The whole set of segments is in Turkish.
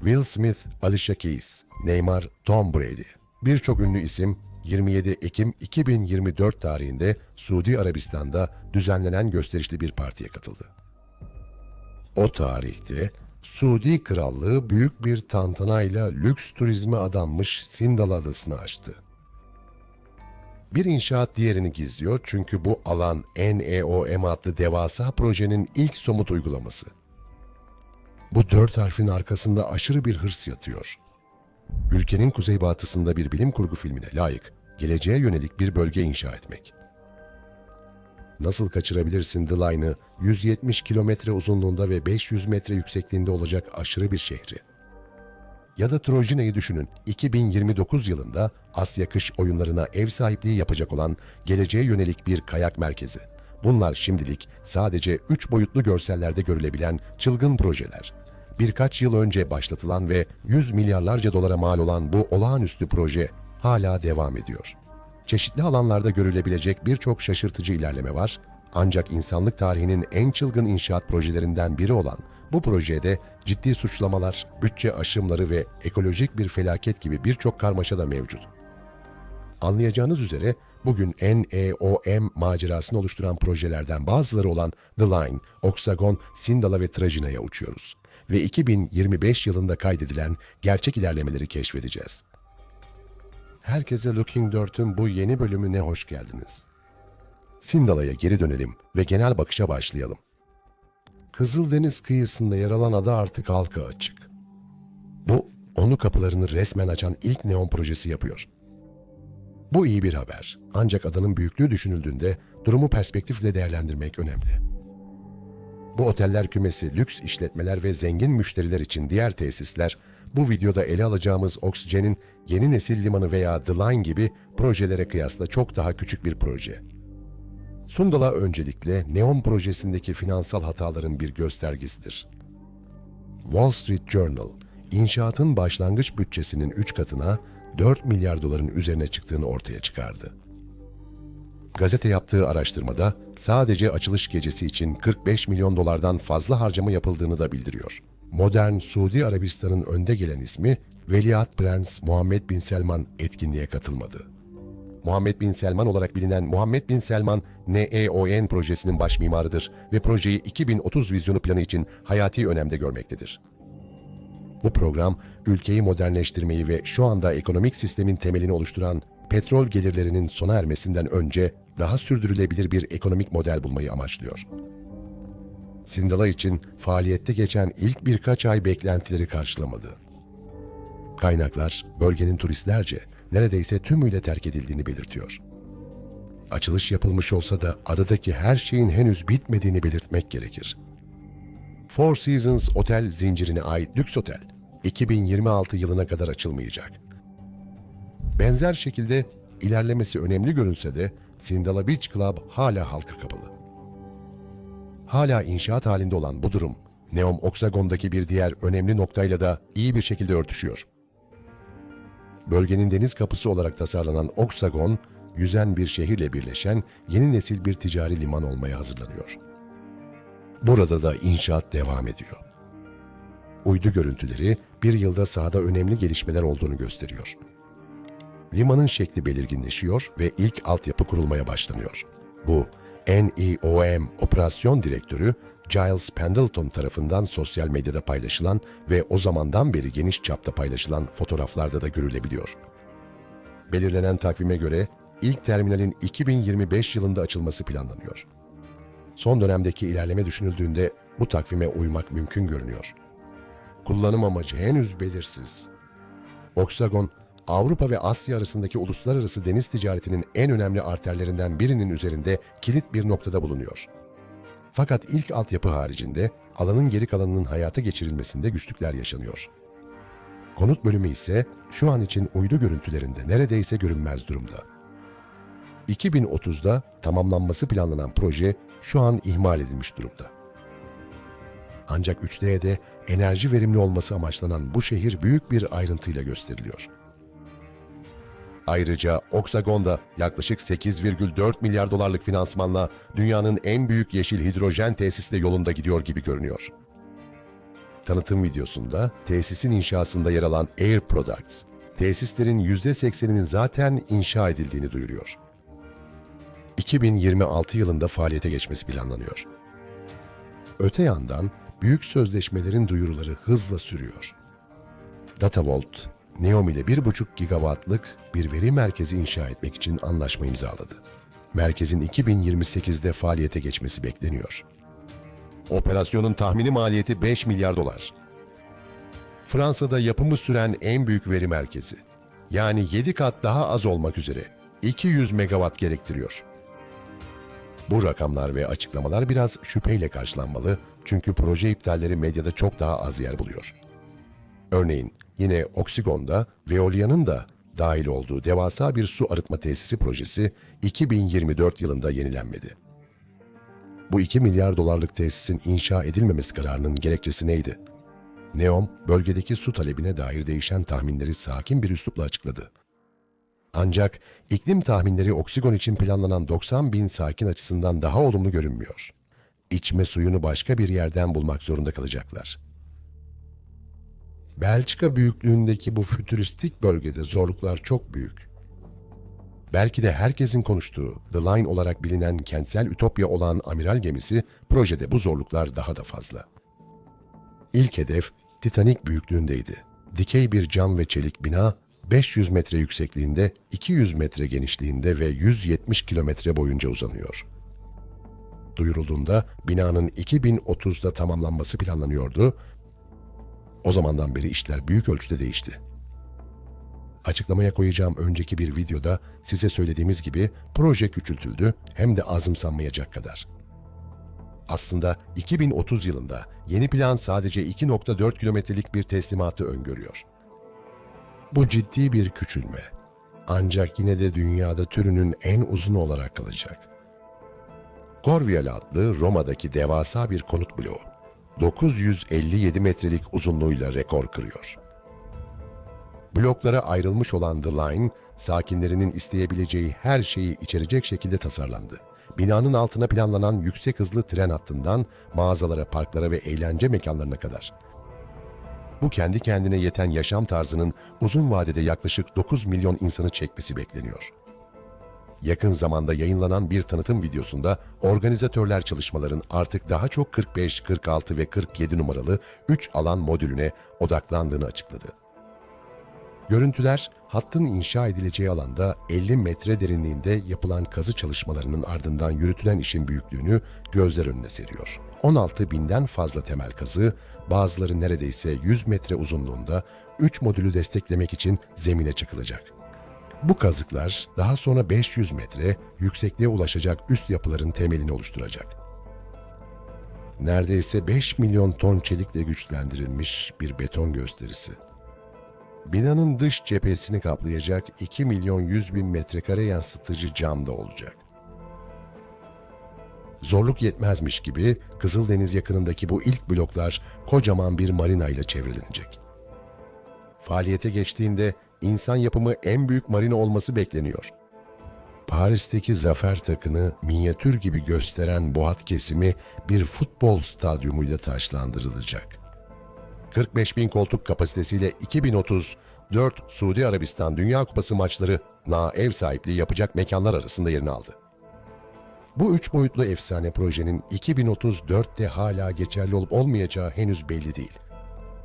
Will Smith, Alicia Keys, Neymar, Tom Brady. Birçok ünlü isim 27 Ekim 2024 tarihinde Suudi Arabistan'da düzenlenen gösterişli bir partiye katıldı. O tarihte Suudi Krallığı büyük bir tantanayla lüks turizme adanmış Sindal Adası'nı açtı. Bir inşaat diğerini gizliyor çünkü bu alan NEOM adlı devasa projenin ilk somut uygulaması. Bu dört harfin arkasında aşırı bir hırs yatıyor. Ülkenin kuzeybatısında bir bilim kurgu filmine layık, geleceğe yönelik bir bölge inşa etmek. Nasıl kaçırabilirsin The Line'ı 170 kilometre uzunluğunda ve 500 metre yüksekliğinde olacak aşırı bir şehri? Ya da Trojina'yı düşünün. 2029 yılında Asya kış oyunlarına ev sahipliği yapacak olan geleceğe yönelik bir kayak merkezi. Bunlar şimdilik sadece 3 boyutlu görsellerde görülebilen çılgın projeler. Birkaç yıl önce başlatılan ve 100 milyarlarca dolara mal olan bu olağanüstü proje hala devam ediyor. Çeşitli alanlarda görülebilecek birçok şaşırtıcı ilerleme var. Ancak insanlık tarihinin en çılgın inşaat projelerinden biri olan bu projede ciddi suçlamalar, bütçe aşımları ve ekolojik bir felaket gibi birçok karmaşa da mevcut. Anlayacağınız üzere bugün NEOM macerasını oluşturan projelerden bazıları olan The Line, Oxagon, Sindala ve Trajina'ya uçuyoruz. Ve 2025 yılında kaydedilen gerçek ilerlemeleri keşfedeceğiz. Herkese Looking Dirt'ün bu yeni bölümüne hoş geldiniz. Sindala'ya geri dönelim ve genel bakışa başlayalım. Kızıldeniz kıyısında yer alan ada artık halka açık. Bu, onu kapılarını resmen açan ilk neon projesi yapıyor. Bu iyi bir haber. Ancak adanın büyüklüğü düşünüldüğünde durumu perspektifle değerlendirmek önemli. Bu oteller kümesi, lüks işletmeler ve zengin müşteriler için diğer tesisler, bu videoda ele alacağımız Oxygen'in yeni nesil limanı veya The Line gibi projelere kıyasla çok daha küçük bir proje. Sundala öncelikle Neon projesindeki finansal hataların bir göstergesidir. Wall Street Journal, inşaatın başlangıç bütçesinin 3 katına 4 milyar doların üzerine çıktığını ortaya çıkardı. Gazete yaptığı araştırmada sadece açılış gecesi için 45 milyon dolardan fazla harcama yapıldığını da bildiriyor. Modern Suudi Arabistan'ın önde gelen ismi Veliaht Prens Muhammed Bin Selman etkinliğe katılmadı. Muhammed Bin Selman olarak bilinen Muhammed Bin Selman NEON projesinin baş mimarıdır ve projeyi 2030 vizyonu planı için hayati önemde görmektedir. Bu program ülkeyi modernleştirmeyi ve şu anda ekonomik sistemin temelini oluşturan petrol gelirlerinin sona ermesinden önce daha sürdürülebilir bir ekonomik model bulmayı amaçlıyor. Sindala için faaliyette geçen ilk birkaç ay beklentileri karşılamadı. Kaynaklar bölgenin turistlerce neredeyse tümüyle terk edildiğini belirtiyor. Açılış yapılmış olsa da adadaki her şeyin henüz bitmediğini belirtmek gerekir. Four Seasons otel zincirine ait lüks otel 2026 yılına kadar açılmayacak. Benzer şekilde ilerlemesi önemli görünse de Sindala Beach Club hala halka kapalı. Hala inşaat halinde olan bu durum, Neom Oksagon'daki bir diğer önemli noktayla da iyi bir şekilde örtüşüyor. Bölgenin deniz kapısı olarak tasarlanan Oksagon, yüzen bir şehirle birleşen yeni nesil bir ticari liman olmaya hazırlanıyor. Burada da inşaat devam ediyor. Uydu görüntüleri bir yılda sahada önemli gelişmeler olduğunu gösteriyor. Limanın şekli belirginleşiyor ve ilk altyapı kurulmaya başlanıyor. Bu, NEOM Operasyon Direktörü Giles Pendleton tarafından sosyal medyada paylaşılan ve o zamandan beri geniş çapta paylaşılan fotoğraflarda da görülebiliyor. Belirlenen takvime göre ilk terminalin 2025 yılında açılması planlanıyor. Son dönemdeki ilerleme düşünüldüğünde bu takvime uymak mümkün görünüyor. Kullanım amacı henüz belirsiz. Oksagon, Avrupa ve Asya arasındaki uluslararası deniz ticaretinin en önemli arterlerinden birinin üzerinde kilit bir noktada bulunuyor. Fakat ilk altyapı haricinde alanın geri kalanının hayata geçirilmesinde güçlükler yaşanıyor. Konut bölümü ise şu an için uydu görüntülerinde neredeyse görünmez durumda. 2030'da tamamlanması planlanan proje şu an ihmal edilmiş durumda. Ancak 3D'de enerji verimli olması amaçlanan bu şehir büyük bir ayrıntıyla gösteriliyor. Ayrıca Oksagon'da yaklaşık 8,4 milyar dolarlık finansmanla dünyanın en büyük yeşil hidrojen tesisi de yolunda gidiyor gibi görünüyor. Tanıtım videosunda tesisin inşasında yer alan Air Products, tesislerin %80'inin zaten inşa edildiğini duyuruyor. 2026 yılında faaliyete geçmesi planlanıyor. Öte yandan büyük sözleşmelerin duyuruları hızla sürüyor. DataVolt, Neom ile 1,5 gigawattlık bir veri merkezi inşa etmek için anlaşma imzaladı. Merkezin 2028'de faaliyete geçmesi bekleniyor. Operasyonun tahmini maliyeti 5 milyar dolar. Fransa'da yapımı süren en büyük veri merkezi. Yani 7 kat daha az olmak üzere 200 megawatt gerektiriyor. Bu rakamlar ve açıklamalar biraz şüpheyle karşılanmalı çünkü proje iptalleri medyada çok daha az yer buluyor. Örneğin yine Oksigon'da Veolia'nın da dahil olduğu devasa bir su arıtma tesisi projesi 2024 yılında yenilenmedi. Bu 2 milyar dolarlık tesisin inşa edilmemesi kararının gerekçesi neydi? Neom, bölgedeki su talebine dair değişen tahminleri sakin bir üslupla açıkladı. Ancak iklim tahminleri Oksigon için planlanan 90 bin sakin açısından daha olumlu görünmüyor. İçme suyunu başka bir yerden bulmak zorunda kalacaklar. Belçika büyüklüğündeki bu fütüristik bölgede zorluklar çok büyük. Belki de herkesin konuştuğu The Line olarak bilinen kentsel ütopya olan amiral gemisi projede bu zorluklar daha da fazla. İlk hedef Titanic büyüklüğündeydi. Dikey bir cam ve çelik bina 500 metre yüksekliğinde, 200 metre genişliğinde ve 170 kilometre boyunca uzanıyor. Duyurulduğunda binanın 2030'da tamamlanması planlanıyordu. O zamandan beri işler büyük ölçüde değişti. Açıklamaya koyacağım önceki bir videoda size söylediğimiz gibi proje küçültüldü hem de azımsanmayacak kadar. Aslında 2030 yılında yeni plan sadece 2.4 kilometrelik bir teslimatı öngörüyor. Bu ciddi bir küçülme. Ancak yine de dünyada türünün en uzun olarak kalacak. Corviale adlı Roma'daki devasa bir konut bloğu. 957 metrelik uzunluğuyla rekor kırıyor. Bloklara ayrılmış olan The Line, sakinlerinin isteyebileceği her şeyi içerecek şekilde tasarlandı. Binanın altına planlanan yüksek hızlı tren hattından mağazalara, parklara ve eğlence mekanlarına kadar. Bu kendi kendine yeten yaşam tarzının uzun vadede yaklaşık 9 milyon insanı çekmesi bekleniyor. Yakın zamanda yayınlanan bir tanıtım videosunda organizatörler çalışmaların artık daha çok 45, 46 ve 47 numaralı 3 alan modülüne odaklandığını açıkladı. Görüntüler, hattın inşa edileceği alanda 50 metre derinliğinde yapılan kazı çalışmalarının ardından yürütülen işin büyüklüğünü gözler önüne seriyor. 16 binden fazla temel kazı, bazıları neredeyse 100 metre uzunluğunda 3 modülü desteklemek için zemine çakılacak. Bu kazıklar daha sonra 500 metre yüksekliğe ulaşacak üst yapıların temelini oluşturacak. Neredeyse 5 milyon ton çelikle güçlendirilmiş bir beton gösterisi. Binanın dış cephesini kaplayacak 2 milyon 100 bin metrekare yansıtıcı cam da olacak. Zorluk yetmezmiş gibi Kızıldeniz yakınındaki bu ilk bloklar kocaman bir marina ile çevrilenecek. Faaliyete geçtiğinde insan yapımı en büyük marina olması bekleniyor. Paris'teki zafer takını minyatür gibi gösteren bu hat kesimi bir futbol stadyumuyla taşlandırılacak. 45 bin koltuk kapasitesiyle 2030 4 Suudi Arabistan Dünya Kupası maçları na ev sahipliği yapacak mekanlar arasında yerini aldı. Bu üç boyutlu efsane projenin 2034'te hala geçerli olup olmayacağı henüz belli değil.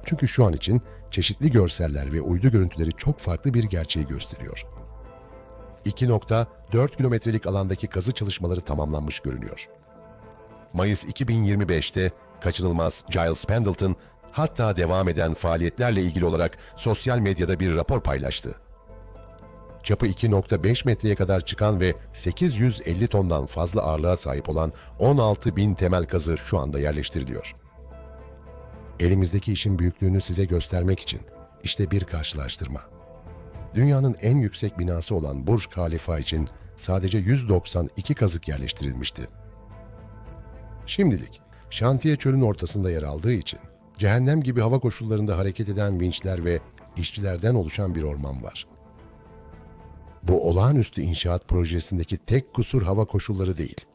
Çünkü şu an için çeşitli görseller ve uydu görüntüleri çok farklı bir gerçeği gösteriyor. 2.4 kilometrelik alandaki kazı çalışmaları tamamlanmış görünüyor. Mayıs 2025'te kaçınılmaz Giles Pendleton hatta devam eden faaliyetlerle ilgili olarak sosyal medyada bir rapor paylaştı. Çapı 2.5 metreye kadar çıkan ve 850 tondan fazla ağırlığa sahip olan 16 bin temel kazı şu anda yerleştiriliyor. Elimizdeki işin büyüklüğünü size göstermek için işte bir karşılaştırma. Dünyanın en yüksek binası olan Burj Khalifa için sadece 192 kazık yerleştirilmişti. Şimdilik şantiye çölün ortasında yer aldığı için cehennem gibi hava koşullarında hareket eden vinçler ve işçilerden oluşan bir orman var. Bu olağanüstü inşaat projesindeki tek kusur hava koşulları değil.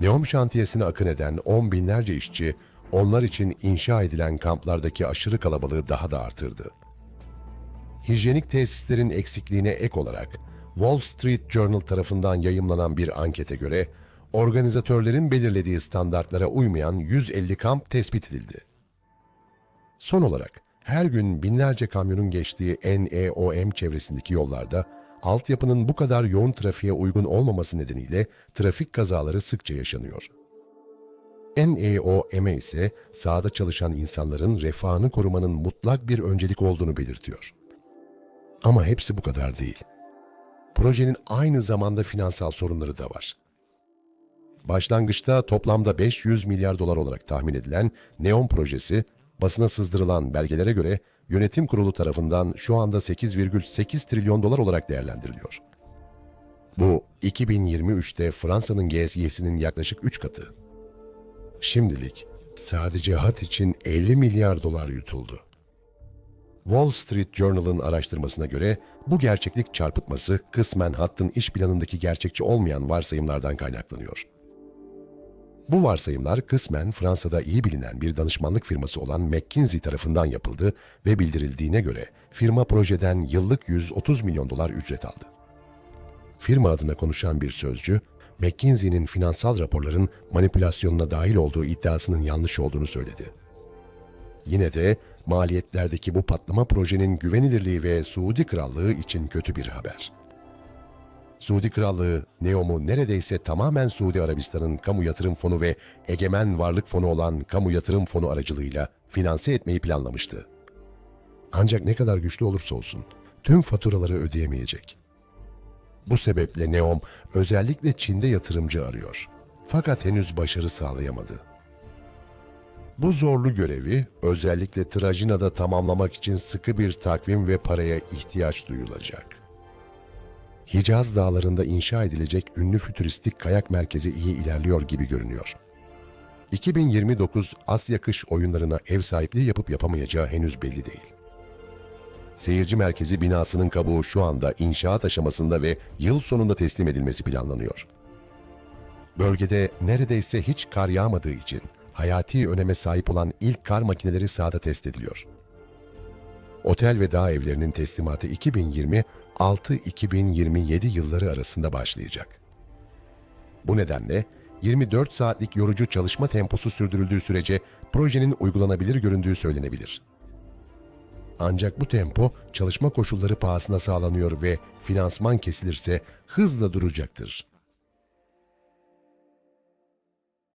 Neom şantiyesine akın eden on binlerce işçi onlar için inşa edilen kamplardaki aşırı kalabalığı daha da artırdı. Hijyenik tesislerin eksikliğine ek olarak Wall Street Journal tarafından yayımlanan bir ankete göre organizatörlerin belirlediği standartlara uymayan 150 kamp tespit edildi. Son olarak her gün binlerce kamyonun geçtiği NEOM çevresindeki yollarda altyapının bu kadar yoğun trafiğe uygun olmaması nedeniyle trafik kazaları sıkça yaşanıyor. NEOM'e ise sahada çalışan insanların refahını korumanın mutlak bir öncelik olduğunu belirtiyor. Ama hepsi bu kadar değil. Projenin aynı zamanda finansal sorunları da var. Başlangıçta toplamda 500 milyar dolar olarak tahmin edilen Neon projesi, basına sızdırılan belgelere göre yönetim kurulu tarafından şu anda 8,8 trilyon dolar olarak değerlendiriliyor. Bu 2023'te Fransa'nın GSY'sinin yaklaşık 3 katı. Şimdilik sadece hat için 50 milyar dolar yutuldu. Wall Street Journal'ın araştırmasına göre bu gerçeklik çarpıtması kısmen hattın iş planındaki gerçekçi olmayan varsayımlardan kaynaklanıyor. Bu varsayımlar kısmen Fransa'da iyi bilinen bir danışmanlık firması olan McKinsey tarafından yapıldı ve bildirildiğine göre firma projeden yıllık 130 milyon dolar ücret aldı. Firma adına konuşan bir sözcü, McKinsey'nin finansal raporların manipülasyonuna dahil olduğu iddiasının yanlış olduğunu söyledi. Yine de maliyetlerdeki bu patlama projenin güvenilirliği ve Suudi Krallığı için kötü bir haber. Suudi Krallığı, Neom'u neredeyse tamamen Suudi Arabistan'ın kamu yatırım fonu ve egemen varlık fonu olan kamu yatırım fonu aracılığıyla finanse etmeyi planlamıştı. Ancak ne kadar güçlü olursa olsun tüm faturaları ödeyemeyecek. Bu sebeple Neom özellikle Çin'de yatırımcı arıyor. Fakat henüz başarı sağlayamadı. Bu zorlu görevi özellikle Trajina'da tamamlamak için sıkı bir takvim ve paraya ihtiyaç duyulacak. Hicaz Dağları'nda inşa edilecek ünlü fütüristik kayak merkezi iyi ilerliyor gibi görünüyor. 2029 Asya Kış Oyunlarına ev sahipliği yapıp yapamayacağı henüz belli değil. Seyirci merkezi binasının kabuğu şu anda inşaat aşamasında ve yıl sonunda teslim edilmesi planlanıyor. Bölgede neredeyse hiç kar yağmadığı için hayati öneme sahip olan ilk kar makineleri sahada test ediliyor. Otel ve dağ evlerinin teslimatı 2026-2027 yılları arasında başlayacak. Bu nedenle 24 saatlik yorucu çalışma temposu sürdürüldüğü sürece projenin uygulanabilir göründüğü söylenebilir. Ancak bu tempo çalışma koşulları pahasına sağlanıyor ve finansman kesilirse hızla duracaktır.